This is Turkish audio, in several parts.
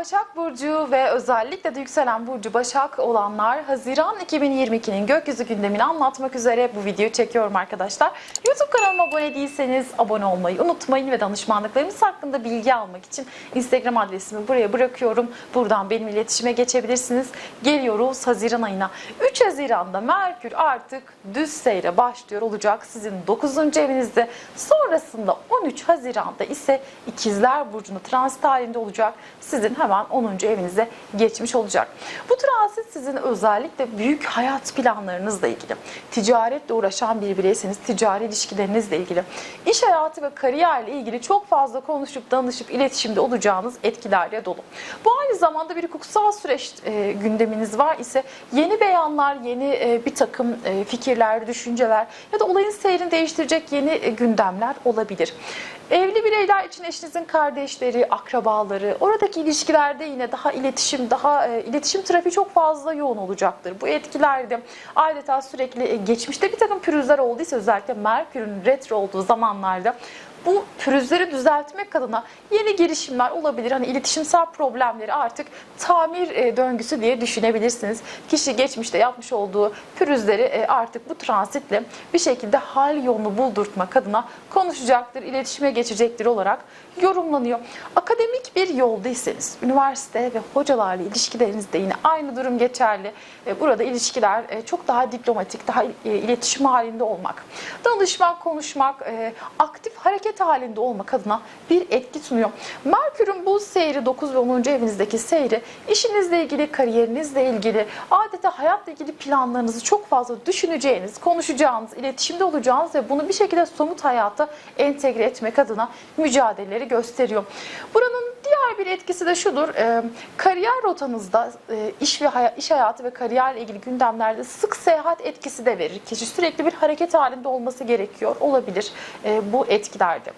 Başak Burcu ve özellikle de yükselen Burcu Başak olanlar Haziran 2022'nin gökyüzü gündemini anlatmak üzere bu videoyu çekiyorum arkadaşlar. YouTube kanalıma abone değilseniz abone olmayı unutmayın ve danışmanlıklarımız hakkında bilgi almak için Instagram adresimi buraya bırakıyorum. Buradan benim iletişime geçebilirsiniz. Geliyoruz Haziran ayına. 3 Haziran'da Merkür artık düz seyre başlıyor olacak sizin 9. evinizde. Sonrasında 13 Haziran'da ise İkizler Burcu'nda transit halinde olacak. Sizin hemen 10. evinize geçmiş olacak. Bu transit sizin özellikle büyük hayat planlarınızla ilgili, ticaretle uğraşan bir bireyseniz ticari ilişkilerinizle ilgili, iş hayatı ve kariyerle ilgili çok fazla konuşup danışıp iletişimde olacağınız etkilerle dolu. Bu aynı zamanda bir hukuksal süreç e, gündeminiz var ise yeni beyanlar, yeni e, bir takım e, fikirler, düşünceler ya da olayın seyrini değiştirecek yeni e, gündemler olabilir. Evli bireyler için eşinizin kardeşleri, akrabaları, oradaki ilişkilerde yine daha iletişim, daha e, iletişim trafiği çok fazla yoğun olacaktır. Bu etkilerde adeta sürekli e, geçmişte bir takım pürüzler olduysa özellikle Merkür'ün retro olduğu zamanlarda bu pürüzleri düzeltmek adına yeni girişimler olabilir. Hani iletişimsel problemleri artık tamir e, döngüsü diye düşünebilirsiniz. Kişi geçmişte yapmış olduğu pürüzleri e, artık bu transitle bir şekilde hal yolunu buldurtmak adına konuşacaktır, iletişime geçecektir olarak yorumlanıyor. Akademik bir yoldaysanız, üniversite ve hocalarla ilişkilerinizde yine aynı durum geçerli. E, Burada ilişkiler çok daha diplomatik, daha iletişim halinde olmak, danışmak, konuşmak, aktif hareket halinde olmak adına bir etki sunuyor. Merkür'ün bu seyri 9 ve 10. evinizdeki seyri işinizle ilgili, kariyerinizle ilgili, adeta hayatla ilgili planlarınızı çok fazla düşüneceğiniz, konuşacağınız, iletişimde olacağınız ve bunu bir şekilde somut hayata entegre etmek adına mücadeleleri gösteriyor. Buranın diğer bir etkisi de şudur. e, kariyer rotanızda e, iş ve haya- iş hayatı ve kariyerle ilgili gündemlerde sık seyahat etkisi de verir. Kişi sürekli bir hareket halinde olması gerekiyor olabilir e, bu etkilerde.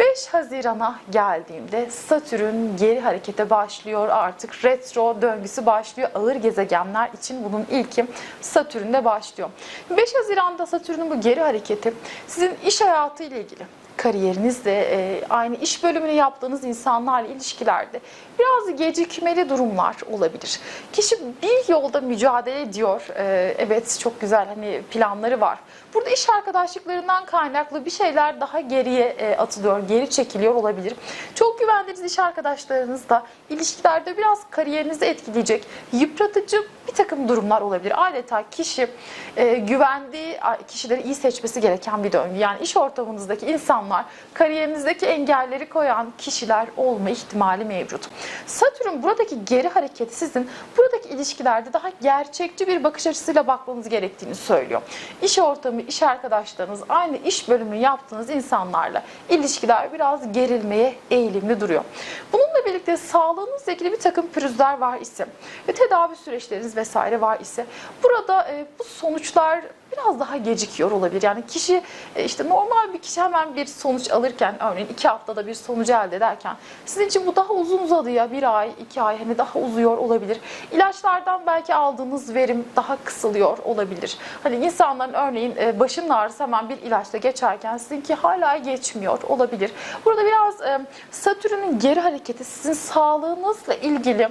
5 Haziran'a geldiğimde Satürn geri harekete başlıyor. Artık retro döngüsü başlıyor. Ağır gezegenler için bunun ilki Satürn'de başlıyor. 5 Haziran'da Satürn'ün bu geri hareketi sizin iş hayatı ile ilgili kariyerinizde, e, aynı iş bölümünü yaptığınız insanlarla ilişkilerde biraz gecikmeli durumlar olabilir. Kişi bir yolda mücadele ediyor. E, evet çok güzel hani planları var. Burada iş arkadaşlıklarından kaynaklı bir şeyler daha geriye e, atılıyor, geri çekiliyor olabilir. Çok güvendiğiniz iş arkadaşlarınız da ilişkilerde biraz kariyerinizi etkileyecek, yıpratıcı bir takım durumlar olabilir. Adeta kişi e, güvendiği kişileri iyi seçmesi gereken bir döngü. Yani iş ortamınızdaki insanlar kariyerinizdeki engelleri koyan kişiler olma ihtimali mevcut. Satürn buradaki geri hareketi sizin buradaki ilişkilerde daha gerçekçi bir bakış açısıyla bakmanız gerektiğini söylüyor. İş ortamı, iş arkadaşlarınız, aynı iş bölümü yaptığınız insanlarla ilişkiler biraz gerilmeye eğilimli duruyor. Bununla birlikte sağlığınızla ilgili bir takım pürüzler var ise ve tedavi süreçleriniz vesaire var ise burada e, bu sonuçlar biraz daha gecikiyor olabilir. Yani kişi e, işte normal bir kişi hemen bir sonuç alırken örneğin iki haftada bir sonucu elde ederken sizin için bu daha uzun uzadı ya bir ay iki ay hani daha uzuyor olabilir. İlaçlardan belki aldığınız verim daha kısılıyor olabilir. Hani insanların örneğin e, başının ağrısı hemen bir ilaçla geçerken sizinki hala geçmiyor olabilir. Burada biraz e, Satürn'ün geri hareketi sizin sağlığınızla ilgili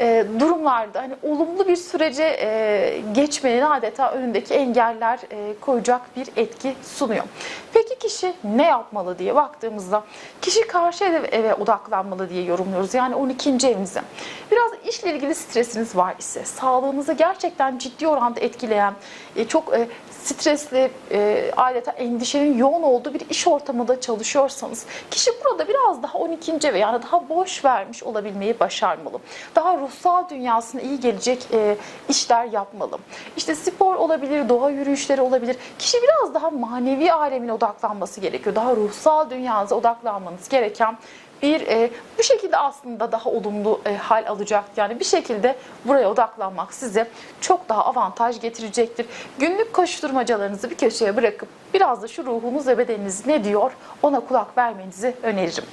e, durumlarda hani olumlu bir sürece e, geçmenin adeta önündeki engeller e, koyacak bir etki sunuyor. Peki kişi ne yapmalı diye baktığımızda kişi karşı eve, eve odaklanmalı diye yorumluyoruz. Yani 12. evinize. Biraz işle ilgili stresiniz var ise, sağlığınızı gerçekten ciddi oranda etkileyen, e, çok e, stresli, e, adeta endişenin yoğun olduğu bir iş ortamında çalışıyorsanız kişi burada biraz daha 12. eve yani daha boş vermiş olabilmeyi başarmalı. Daha ruhsal dünyasına iyi gelecek e, işler yapmalı. İşte spor olabilir, doğa yürüyüşleri olabilir. Kişi biraz daha manevi alemine odaklanması gerekiyor. Daha ruhsal dünyanıza odaklanmanız gereken bir e, bu şekilde aslında daha olumlu e, hal alacak. Yani bir şekilde buraya odaklanmak size çok daha avantaj getirecektir. Günlük koşturmacalarınızı bir köşeye bırakıp biraz da şu ruhunuz ve bedeniniz ne diyor ona kulak vermenizi öneririm.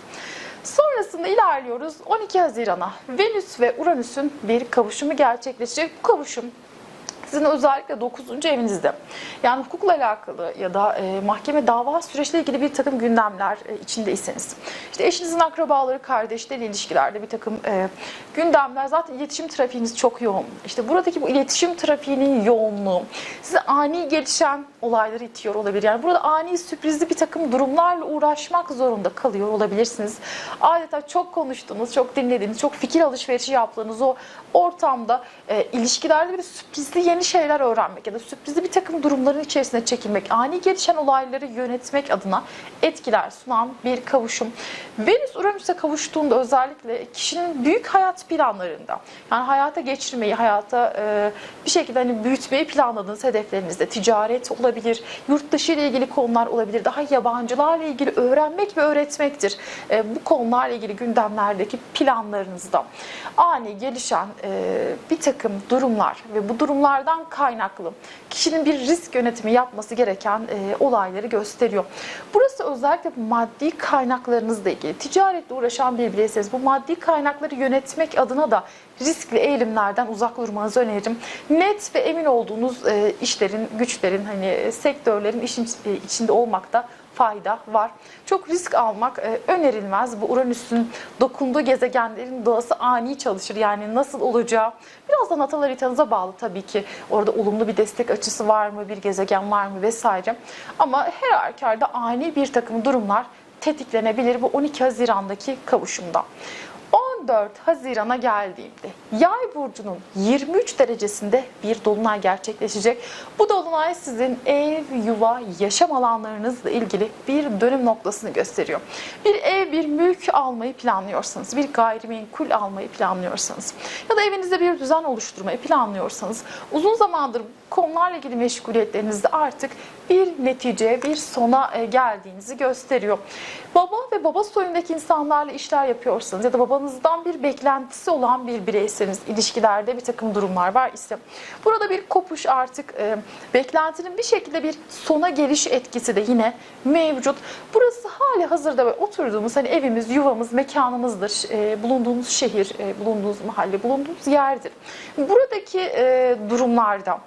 Sonrasında ilerliyoruz 12 Haziran'a. Venüs ve Uranüs'ün bir kavuşumu gerçekleşecek. Bu kavuşum sizin özellikle 9. evinizde. Yani hukukla alakalı ya da e, mahkeme dava süreçle ilgili bir takım gündemler e, içindeyseniz. İşte eşinizin akrabaları, kardeşleri ilişkilerde bir takım e, gündemler. Zaten iletişim trafiğiniz çok yoğun. İşte buradaki bu iletişim trafiğinin yoğunluğu size ani gelişen olayları itiyor olabilir. Yani burada ani sürprizli bir takım durumlarla uğraşmak zorunda kalıyor olabilirsiniz. Adeta çok konuştuğunuz, çok dinlediğiniz, çok fikir alışverişi yaptığınız o ortamda e, ilişkilerde bir sürprizli yeni şeyler öğrenmek ya da sürprizli bir takım durumların içerisine çekilmek, ani gelişen olayları yönetmek adına etkiler sunan bir kavuşum. Venüs Uranüs'e kavuştuğunda özellikle kişinin büyük hayat planlarında yani hayata geçirmeyi, hayata e, bir şekilde hani büyütmeyi planladığınız hedeflerinizde ticaret olabilir, yurt dışı ile ilgili konular olabilir, daha yabancılarla ilgili öğrenmek ve öğretmektir. E, bu konularla ilgili gündemlerdeki planlarınızda ani gelişen e, bir takım durumlar ve bu durumlardan kaynaklı kişinin bir risk yönetimi yapması gereken e, olayları gösteriyor. Burası özellikle maddi kaynaklarınızla ilgili, ticaretle uğraşan bir bireyseniz bu maddi kaynakları yönetmek adına da riskli eğilimlerden uzak durmanızı öneririm. Net ve emin olduğunuz e, işlerin, güçlerin, hani e, sektörlerin işin e, içinde olmakta fayda var. Çok risk almak e, önerilmez. Bu Uranüs'ün dokunduğu gezegenlerin doğası ani çalışır. Yani nasıl olacağı biraz da natal haritanıza bağlı tabii ki. Orada olumlu bir destek açısı var mı, bir gezegen var mı vesaire. Ama her halükarda ani bir takım durumlar tetiklenebilir bu 12 Haziran'daki kavuşumda. 14 Haziran'a geldiğimde Yay burcunun 23 derecesinde bir dolunay gerçekleşecek. Bu dolunay sizin ev, yuva, yaşam alanlarınızla ilgili bir dönüm noktasını gösteriyor. Bir ev, bir mülk almayı planlıyorsanız, bir gayrimenkul almayı planlıyorsanız ya da evinizde bir düzen oluşturmayı planlıyorsanız uzun zamandır konularla ilgili meşguliyetlerinizde artık bir netice, bir sona e, geldiğinizi gösteriyor. Baba ve baba soyundaki insanlarla işler yapıyorsanız ya da babanızdan bir beklentisi olan bir bireyseniz, ilişkilerde bir takım durumlar var ise burada bir kopuş artık e, beklentinin bir şekilde bir sona geliş etkisi de yine mevcut. Burası hali hazırda böyle oturduğumuz hani evimiz, yuvamız, mekanımızdır. E, bulunduğumuz şehir, e, bulunduğumuz mahalle, bulunduğumuz yerdir. Buradaki e, durumlarda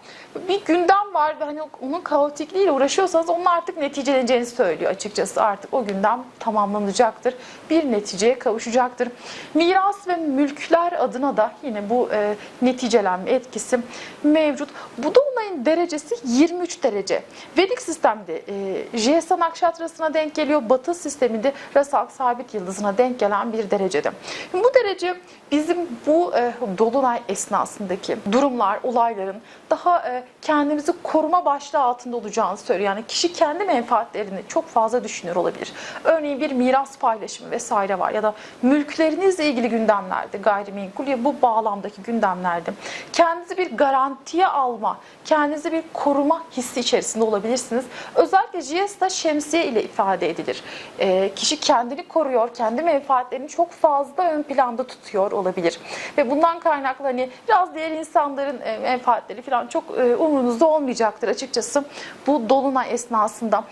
bir gündem var ve hani onun kaotikliğiyle uğraşıyorsanız onun artık neticeleneceğini söylüyor açıkçası. Artık o gündem tamamlanacaktır. Bir neticeye kavuşacaktır. Miras ve mülkler adına da yine bu e, neticelenme etkisi mevcut. Bu dolunayın derecesi 23 derece. Vedik sistemde e, Jyesa Nakşatrası'na denk geliyor. Batı sisteminde Rasak Sabit Yıldızı'na denk gelen bir derecede. Bu derece bizim bu e, dolunay esnasındaki durumlar, olayların daha e, kendimizi koruma başlığı altında olacağını söylüyor. Yani kişi kendi menfaatlerini çok fazla düşünüyor olabilir. Örneğin bir miras paylaşımı vesaire var ya da mülklerinizle ilgili gündemlerde gayrimenkul ya bu bağlamdaki gündemlerde kendinizi bir garantiye alma, kendinizi bir koruma hissi içerisinde olabilirsiniz. Özellikle Jiesta şemsiye ile ifade edilir. E, kişi kendini koruyor, kendi menfaatlerini çok fazla ön planda tutuyor olabilir. Ve bundan kaynaklı hani biraz diğer insanların e, menfaatleri falan çok e, umurunuzda olmayacaktır açıkçası bu dolunay esnasında.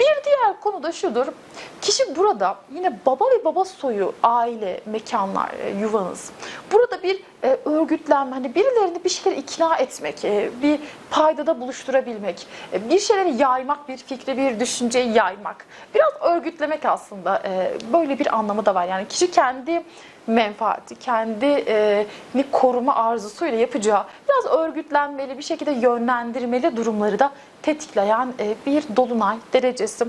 Bir diğer konu da şudur. Kişi burada yine baba ve baba soyu, aile, mekanlar, e, yuvanız. Burada bir e, örgütlenme, hani birilerini bir şeyleri ikna etmek, e, bir paydada buluşturabilmek, e, bir şeyleri yaymak, bir fikri, bir düşünceyi yaymak. Biraz örgütlemek aslında e, böyle bir anlamı da var. Yani kişi kendi menfaati, kendini koruma arzusuyla yapacağı biraz örgütlenmeli, bir şekilde yönlendirmeli durumları da tetikleyen e, bir dolunay derecesi.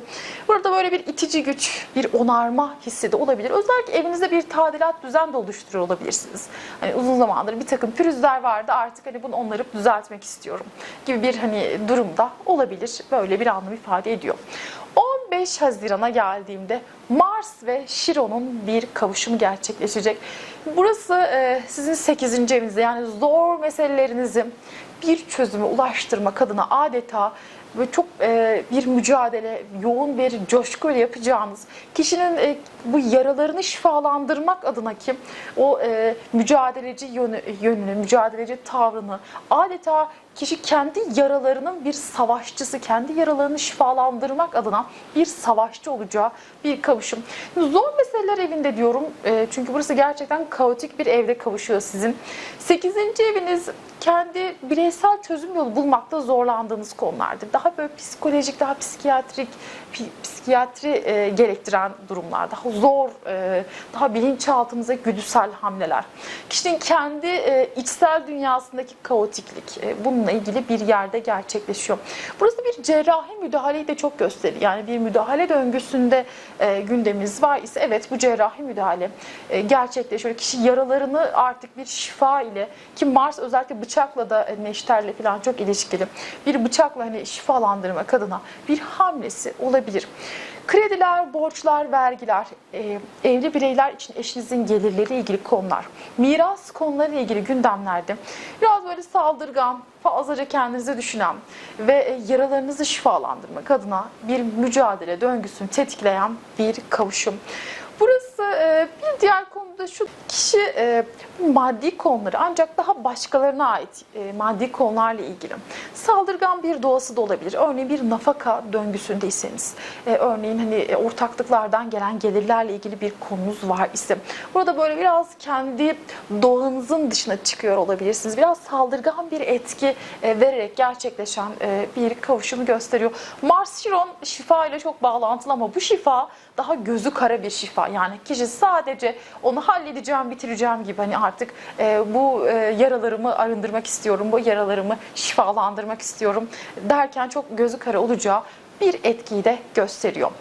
Burada böyle bir itici güç, bir onarma hissi de olabilir. Özellikle evinizde bir tadilat düzen de oluşturuyor olabilirsiniz. Hani uzun zamandır bir takım pürüzler vardı artık hani bunu onarıp düzeltmek istiyorum gibi bir hani durumda olabilir. Böyle bir anlam ifade ediyor. 15 Haziran'a geldiğimde Mars ve Şiron'un bir kavuşumu gerçekleşecek. Burası e, sizin 8. evinizde yani zor meselelerinizi bir çözüme ulaştırmak adına adeta ve çok e, bir mücadele, yoğun bir coşkuyla yapacağınız kişinin e, bu yaralarını şifalandırmak adına ki o e, mücadeleci yönü, yönünü, mücadeleci tavrını adeta kişi kendi yaralarının bir savaşçısı, kendi yaralarını şifalandırmak adına bir savaşçı olacağı bir kavuşum. Zor meseleler evinde diyorum. E, çünkü burası gerçekten kaotik bir evde kavuşuyor sizin. 8. eviniz kendi bireysel çözüm yolu bulmakta zorlandığınız konulardır. Daha böyle psikolojik, daha psikiyatrik, psikiyatri e, gerektiren durumlar, daha zor, e, daha bilinçaltımıza güdüsel hamleler. Kişinin kendi e, içsel dünyasındaki kaotiklik e, bununla ilgili bir yerde gerçekleşiyor. Burası bir cerrahi müdahaleyi de çok gösteriyor. Yani bir müdahale döngüsünde e, gündemimiz var ise evet bu cerrahi müdahale e, gerçekleşiyor. Kişi yaralarını artık bir şifa ile ki Mars özellikle bıçakla da e, neşterle falan çok ilişkili. Bir bıçakla hani şifalandırmak adına bir hamlesi olabilir. Krediler, borçlar, vergiler, e, evli bireyler için eşinizin gelirleri ilgili konular, miras konuları ilgili gündemlerde biraz böyle saldırgan, fazlaca kendinizi düşünen ve e, yaralarınızı şifalandırmak adına bir mücadele döngüsünü tetikleyen bir kavuşum. Burası e, bir diğer konuda şu kişi e, maddi konuları ancak daha başkalarına ait e, maddi konularla ilgili saldırgan bir doğası da olabilir. Örneğin bir nafaka döngüsündeyseniz, örneğin hani ortaklıklardan gelen gelirlerle ilgili bir konunuz var ise burada böyle biraz kendi doğanızın dışına çıkıyor olabilirsiniz. Biraz saldırgan bir etki vererek gerçekleşen bir kavuşumu gösteriyor. Mars Chiron şifa ile çok bağlantılı ama bu şifa daha gözü kara bir şifa. Yani kişi sadece onu halledeceğim, bitireceğim gibi hani artık e, bu e, yaralarımı arındırmak istiyorum, bu yaralarımı şifalandırmak istiyorum derken çok gözü kara olacağı bir etkiyi de gösteriyor.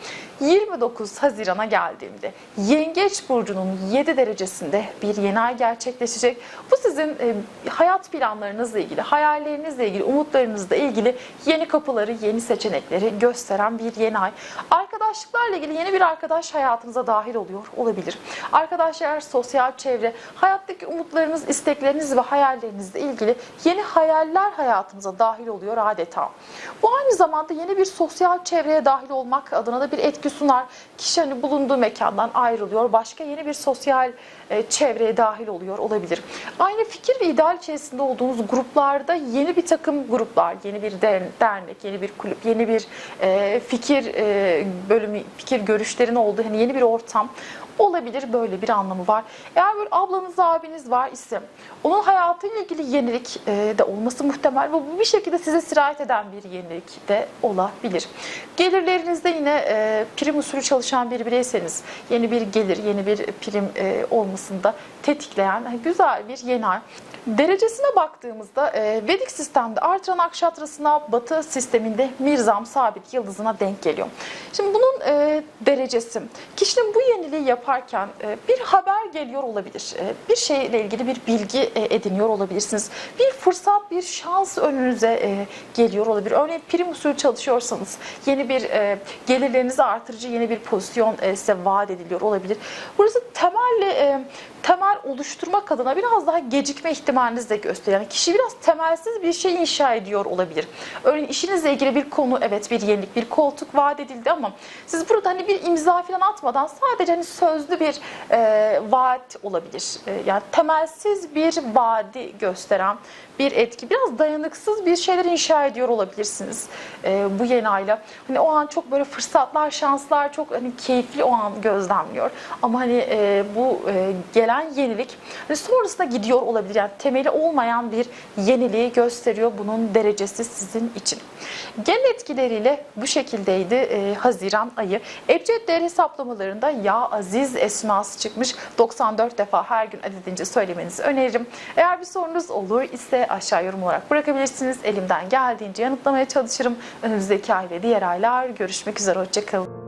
29 Haziran'a geldiğimde Yengeç Burcu'nun 7 derecesinde bir yeni ay gerçekleşecek. Bu sizin e, hayat planlarınızla ilgili, hayallerinizle ilgili, umutlarınızla ilgili yeni kapıları, yeni seçenekleri gösteren bir yeni ay. Arkadaşlıklarla ilgili yeni bir arkadaş hayatınıza dahil oluyor olabilir. Arkadaşlar, sosyal çevre, hayattaki umutlarınız, istekleriniz ve hayallerinizle ilgili yeni hayaller hayatınıza dahil oluyor adeta. Bu aynı zamanda yeni bir sosyal çevreye dahil olmak adına da bir etki sunar. Kişi hani bulunduğu mekandan ayrılıyor. Başka yeni bir sosyal e, çevreye dahil oluyor olabilir. Aynı fikir ve ideal içerisinde olduğunuz gruplarda yeni bir takım gruplar, yeni bir der- dernek, yeni bir kulüp, yeni bir e, fikir e, bölümü, fikir görüşlerin olduğu hani yeni bir ortam olabilir böyle bir anlamı var. Eğer böyle ablanız abiniz var ise onun hayatıyla ilgili yenilik e, de olması muhtemel ve bu bir şekilde size sirayet eden bir yenilik de olabilir. Gelirlerinizde yine e, prim usulü çalışan bir bireyseniz yeni bir gelir, yeni bir prim e, olmasında tetikleyen hani güzel bir yeni ay. Derecesine baktığımızda e, Vedik sistemde artıran akşatrasına batı sisteminde Mirzam sabit yıldızına denk geliyor. Şimdi bunun e, derecesi kişinin bu yeniliği yaparken e, bir haber geliyor olabilir. E, bir şeyle ilgili bir bilgi e, ediniyor olabilirsiniz. Bir fırsat, bir şans önünüze geliyor olabilir. Örneğin prim usulü çalışıyorsanız yeni bir gelirlerinizi artırıcı yeni bir pozisyon size vaat ediliyor olabilir. Burası temelli e, temel oluşturmak adına biraz daha gecikme ihtimalinizi de gösteriyor. Yani kişi biraz temelsiz bir şey inşa ediyor olabilir. Örneğin işinizle ilgili bir konu evet bir yenilik, bir koltuk vaat edildi ama siz burada hani bir imza falan atmadan sadece hani sözlü bir e, vaat olabilir. E, yani temelsiz bir vaadi gösteren bir etki. Biraz dayanıksız bir şeyler inşa ediyor olabilirsiniz e, bu yeni ayla. Hani o an çok böyle fırsatlar, şanslar çok hani keyifli o an gözlemliyor. Ama hani e, bu e, gelen yenilik hani sonrasında gidiyor olabilir. Yani temeli olmayan bir yeniliği gösteriyor. Bunun derecesi sizin için. Gen etkileriyle bu şekildeydi e, Haziran ayı. Ebced değer hesaplamalarında ya aziz esması çıkmış. 94 defa her gün adedince söylemenizi öneririm. Eğer bir sorunuz olur ise aşağı yorum olarak bırakabilirsiniz. Elimden geldiğince yanıtlamaya çalışırım. Önümüzdeki ay ve diğer aylar görüşmek üzere. Hoşçakalın.